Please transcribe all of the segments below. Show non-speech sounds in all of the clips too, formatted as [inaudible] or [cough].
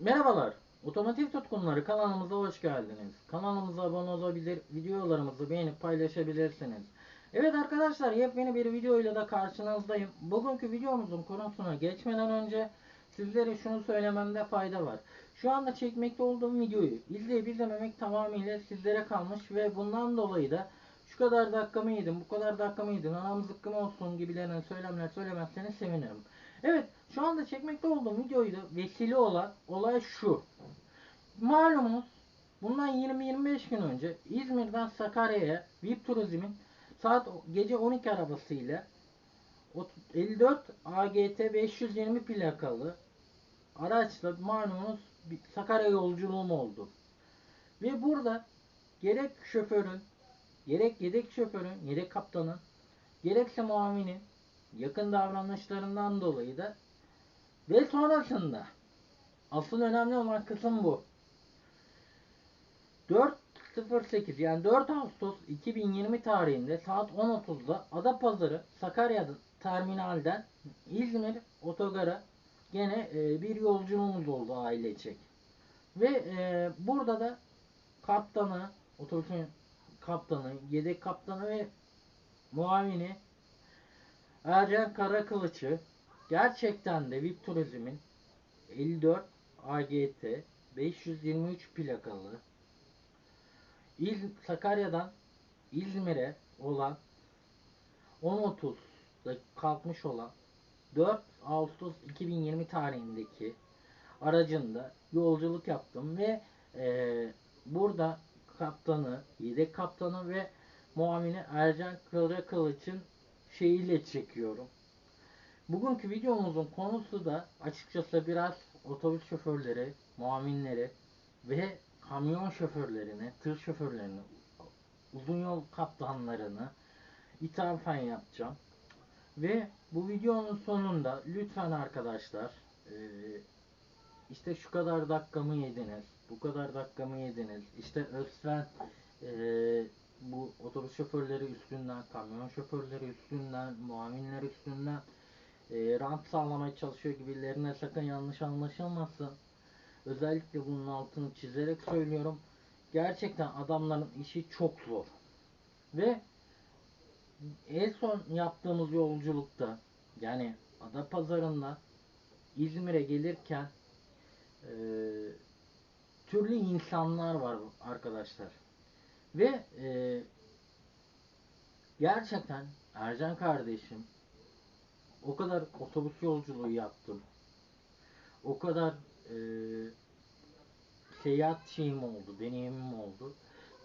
Merhabalar. Otomotiv tutkunları kanalımıza hoş geldiniz. Kanalımıza abone olabilir, videolarımızı beğenip paylaşabilirsiniz. Evet arkadaşlar yepyeni bir video ile de karşınızdayım. Bugünkü videomuzun konusuna geçmeden önce sizlere şunu söylememde fayda var. Şu anda çekmekte olduğum videoyu izleyip izlememek tamamıyla sizlere kalmış ve bundan dolayı da şu kadar dakika mı yedin, bu kadar dakika mı yedin, anam zıkkım olsun gibilerine söylemler söylemezseniz sevinirim. Evet, şu anda çekmekte olduğum videoyu da vesile olan olay şu. Malumunuz bundan 20-25 gün önce İzmir'den Sakarya'ya VIP Turizm'in saat gece 12 arabasıyla 54 AGT 520 plakalı araçla malumunuz Sakarya yolculuğum oldu. Ve burada gerek şoförün, gerek yedek şoförün, yedek kaptanın, gerekse muavinin yakın davranışlarından dolayı da ve sonrasında asıl önemli olan kısım bu. 4.08 yani 4 Ağustos 2020 tarihinde saat 10.30'da Adapazarı Sakarya terminalden İzmir otogara gene e, bir yolculuğumuz oldu ailecek. Ve e, burada da kaptanı, otobüsün kaptanı, yedek kaptanı ve muavini Ercan Karakılıç'ı gerçekten de VIP Turizm'in 54 AGT 523 plakalı İz Sakarya'dan İzmir'e olan 10.30'da kalkmış olan 4 Ağustos 2020 tarihindeki aracında yolculuk yaptım ve e, burada kaptanı, yedek kaptanı ve muavini Ercan Karakılıç'ın şeyiyle çekiyorum. Bugünkü videomuzun konusu da açıkçası biraz otobüs şoförleri, muavinleri ve kamyon şoförlerini, tır şoförlerini, uzun yol kaptanlarını ithafen yapacağım. Ve bu videonun sonunda lütfen arkadaşlar e, işte şu kadar dakikamı yediniz, bu kadar dakikamı yediniz, işte Özfen e, bu otobüs şoförleri üstünden, kamyon şoförleri üstünden, muavinler üstünden e, rant sağlamaya çalışıyor gibilerine sakın yanlış anlaşılmasın. Özellikle bunun altını çizerek söylüyorum. Gerçekten adamların işi çok zor. Ve en son yaptığımız yolculukta yani Adapazarı'ndan İzmir'e gelirken e, türlü insanlar var arkadaşlar. Ve e, gerçekten Ercan kardeşim o kadar otobüs yolculuğu yaptım. O kadar e, seyahat şeyim oldu, deneyimim oldu.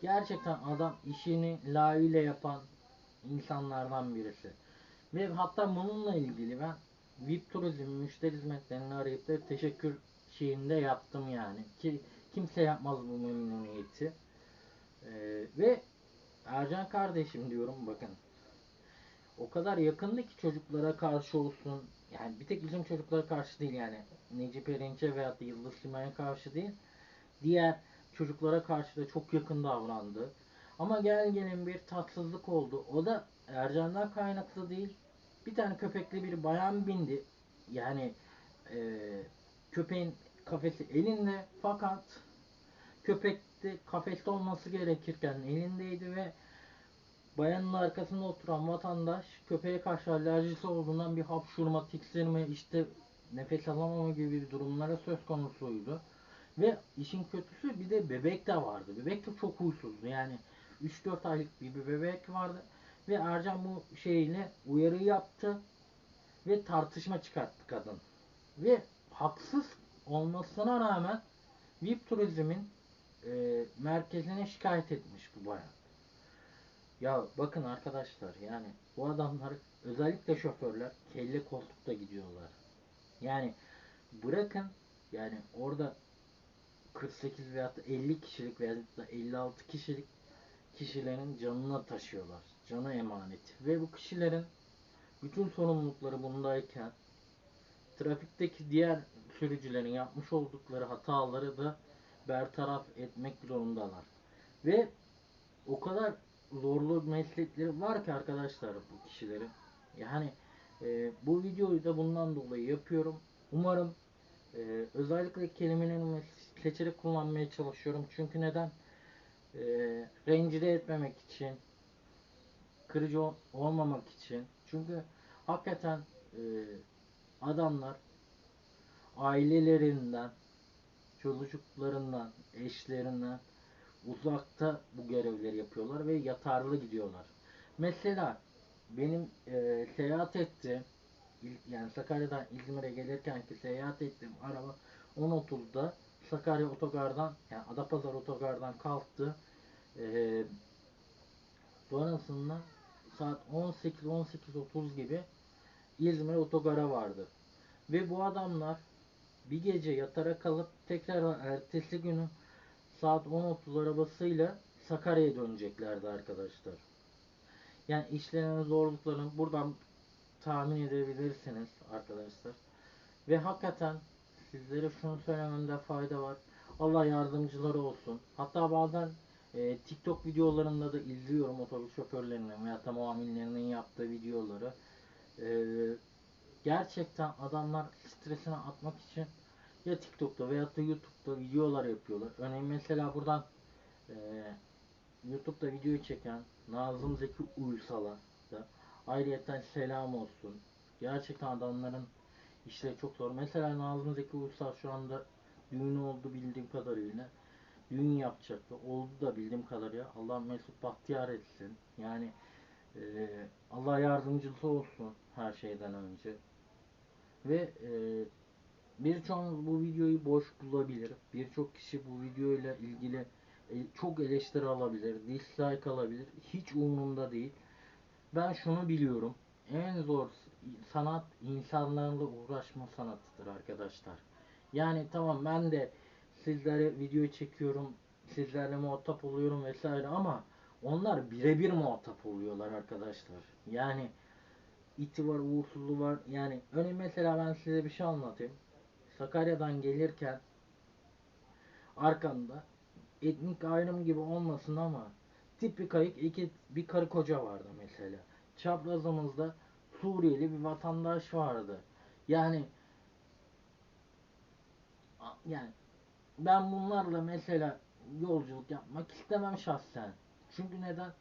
Gerçekten adam işini layığıyla yapan insanlardan birisi. Ve hatta bununla ilgili ben VIP Turizm müşteri hizmetlerini arayıp da teşekkür şeyinde yaptım yani. Ki kimse yapmaz bu memnuniyeti. Ee, ve Ercan kardeşim diyorum bakın. O kadar yakındı ki çocuklara karşı olsun. Yani bir tek bizim çocuklara karşı değil yani. Necip Erinç'e veya da Yıldız Simay'a karşı değil. Diğer çocuklara karşı da çok yakın davrandı. Ama gel gelin bir tatsızlık oldu. O da Ercan'dan kaynaklı değil. Bir tane köpekli bir bayan bindi. Yani e, köpeğin kafesi elinde fakat köpek de kafeste olması gerekirken elindeydi ve bayanın arkasında oturan vatandaş köpeğe karşı alerjisi olduğundan bir hapşurma, tiksinme, işte nefes alamama gibi bir durumlara söz konusuydu. Ve işin kötüsü bir de bebek de vardı. Bebek de çok huysuzdu. Yani 3-4 aylık bir, bebek vardı. Ve Ercan bu şeyle uyarı yaptı. Ve tartışma çıkarttı kadın. Ve haksız olmasına rağmen VIP Turizm'in e, merkezine şikayet etmiş bu bayan. Ya bakın arkadaşlar yani bu adamlar özellikle şoförler kelle koltukta gidiyorlar. Yani bırakın yani orada 48 veya 50 kişilik veya da 56 kişilik kişilerin canına taşıyorlar. Cana emanet. Ve bu kişilerin bütün sorumlulukları bundayken trafikteki diğer sürücülerin yapmış oldukları hataları da bertaraf etmek zorundalar. Ve o kadar zorlu meslekleri var ki arkadaşlar bu kişilerin. Yani e, bu videoyu da bundan dolayı yapıyorum. Umarım Ee, özellikle kelimelerimi seçerek kullanmaya çalışıyorum. Çünkü neden? Ee, rencide etmemek için, kırıcı ol- olmamak için. Çünkü hakikaten e, adamlar ailelerinden, çocuklarından, eşlerinden uzakta bu görevleri yapıyorlar ve yatarlı gidiyorlar. Mesela benim e, seyahat ettiğim yani Sakarya'dan İzmir'e gelirken ki seyahat ettiğim araba 10.30'da Sakarya otogardan yani Adapazarı otogardan kalktı. Ee, sonrasında saat 18-18.30 gibi İzmir otogara vardı. Ve bu adamlar bir gece yatarak kalıp tekrar ertesi günü saat 10.30 arabasıyla Sakarya'ya döneceklerdi arkadaşlar. Yani işlerinin zorluklarını buradan tahmin edebilirsiniz arkadaşlar. Ve hakikaten sizlere şunu söylememde fayda var. Allah yardımcıları olsun. Hatta bazen e, TikTok videolarında da izliyorum otobüs şoförlerinin veya da yaptığı videoları. E, gerçekten adamlar stresini atmak için ya TikTok'ta veya da YouTube'da videolar yapıyorlar. Örneğin mesela buradan e, YouTube'da video çeken Nazım Zeki Uysal'a da ayrıyeten selam olsun. Gerçekten adamların işleri çok zor. Mesela Nazım Zeki Uysal şu anda düğün oldu bildiğim kadarıyla. Düğün yapacaktı. Oldu da bildiğim kadarıyla. Allah Mesut Bahtiyar etsin. Yani e, Allah yardımcısı olsun her şeyden önce. Ve e, birçoğunuz bu videoyu boş bulabilir. Birçok kişi bu videoyla ilgili e, çok eleştiri alabilir, dislike alabilir. Hiç umurumda değil. Ben şunu biliyorum. En zor sanat insanlarla uğraşma sanatıdır arkadaşlar. Yani tamam ben de sizlere video çekiyorum, sizlerle muhatap oluyorum vesaire ama onlar birebir muhatap oluyorlar arkadaşlar. Yani iti var, uğursuzluğu var. Yani örneğin mesela ben size bir şey anlatayım. Sakarya'dan gelirken arkamda etnik ayrım gibi olmasın ama tip bir kayık iki bir karı koca vardı mesela. Çaprazımızda Suriyeli bir vatandaş vardı. Yani yani ben bunlarla mesela yolculuk yapmak istemem şahsen. Çünkü neden?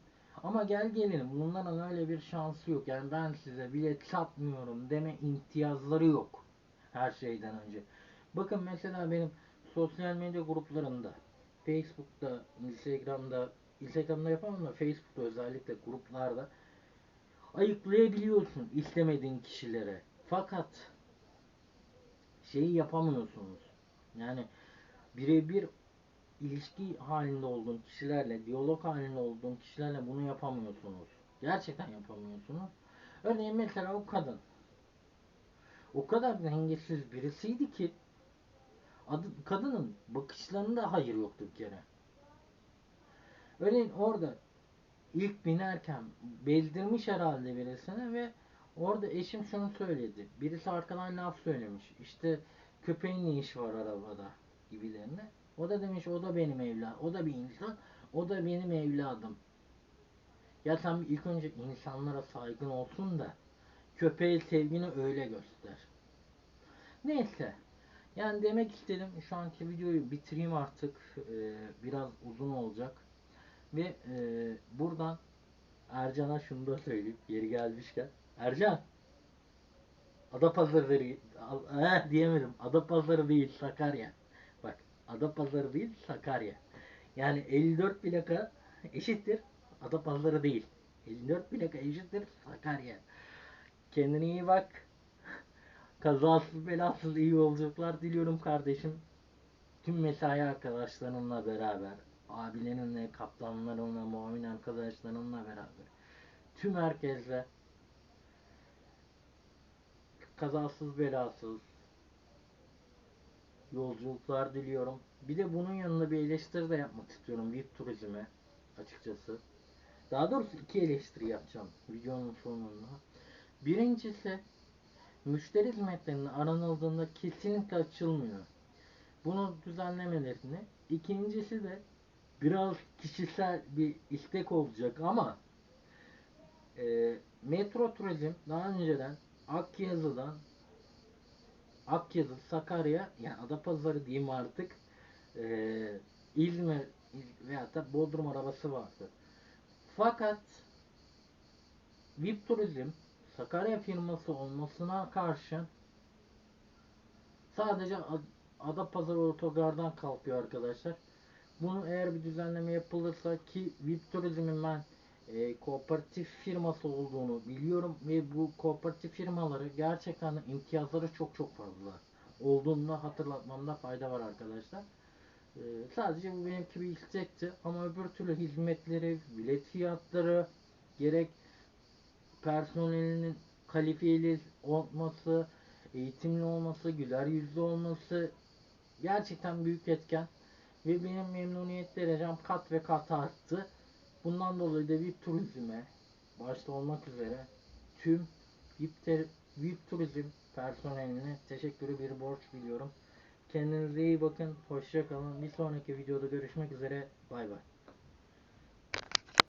Ama gel gelelim bunların öyle bir şansı yok. Yani ben size bilet satmıyorum deme imtiyazları yok. Her şeyden önce. Bakın mesela benim sosyal medya gruplarında Facebook'ta, Instagram'da Instagram'da yapamam da Facebook'ta özellikle gruplarda ayıklayabiliyorsun istemediğin kişilere. Fakat şeyi yapamıyorsunuz. Yani birebir ilişki halinde olduğun kişilerle, diyalog halinde olduğun kişilerle bunu yapamıyorsunuz. Gerçekten yapamıyorsunuz. Örneğin mesela o kadın. O kadar dengesiz birisiydi ki adı, kadının bakışlarında hayır yoktu bir kere. Örneğin orada ilk binerken bezdirmiş herhalde birisine ve orada eşim şunu söyledi. Birisi arkadan laf söylemiş. İşte köpeğin ne işi var arabada gibilerine. O da demiş o da benim evladım. O da bir insan. O da benim evladım. Ya sen ilk önce insanlara saygın olsun da köpeğe sevgini öyle göster. Neyse. Yani demek istedim şu anki videoyu bitireyim artık. Ee, biraz uzun olacak. Ve e, buradan Ercan'a şunu da söyleyeyim yeri gelmişken. Ercan Adapazarı değil, eh, diyemedim. Adapazarı değil Sakarya. Bak Adapazarı değil Sakarya. Yani 54 plaka eşittir Adapazarı değil. 54 plaka eşittir Sakarya. Kendine iyi bak. [laughs] Kazasız belasız iyi yolculuklar diliyorum kardeşim. Tüm mesai arkadaşlarımla beraber, abilerinle, kaptanlarımla, muavin arkadaşlarımla beraber, tüm herkesle kazasız belasız yolculuklar diliyorum. Bir de bunun yanında bir eleştiri de yapmak istiyorum VIP turizme açıkçası. Daha doğrusu iki eleştiri yapacağım videonun sonunda. Birincisi müşteri hizmetlerinin aranıldığında kesinlikle açılmıyor. Bunu düzenlemelerini. İkincisi de biraz kişisel bir istek olacak ama e, Metro Turizm daha önceden Akyazı'dan Akyazı, Sakarya, yani Adapazarı diyeyim artık, eee İzmir İz- veyahut da Bodrum arabası vardı. Fakat VIP Turizm Sakarya firması olmasına karşın sadece Ad- Adapazarı otogardan kalkıyor arkadaşlar. Bunu eğer bir düzenleme yapılırsa ki VIP Turizm'in ben e, kooperatif firması olduğunu biliyorum ve bu kooperatif firmaları gerçekten imtiyazları çok çok fazla olduğunu da hatırlatmamda fayda var arkadaşlar. E, sadece bu benimki bir istekti ama öbür türlü hizmetleri, bilet fiyatları, gerek personelinin kalifiyeli olması, eğitimli olması, güler yüzlü olması gerçekten büyük etken ve benim memnuniyet derecem kat ve kat arttı. Bundan dolayı da VIP Turizm'e başta olmak üzere tüm VIP, ter- VIP Turizm personeline teşekkürü bir borç biliyorum. Kendinize iyi bakın. Hoşça kalın. Bir sonraki videoda görüşmek üzere. Bay bay.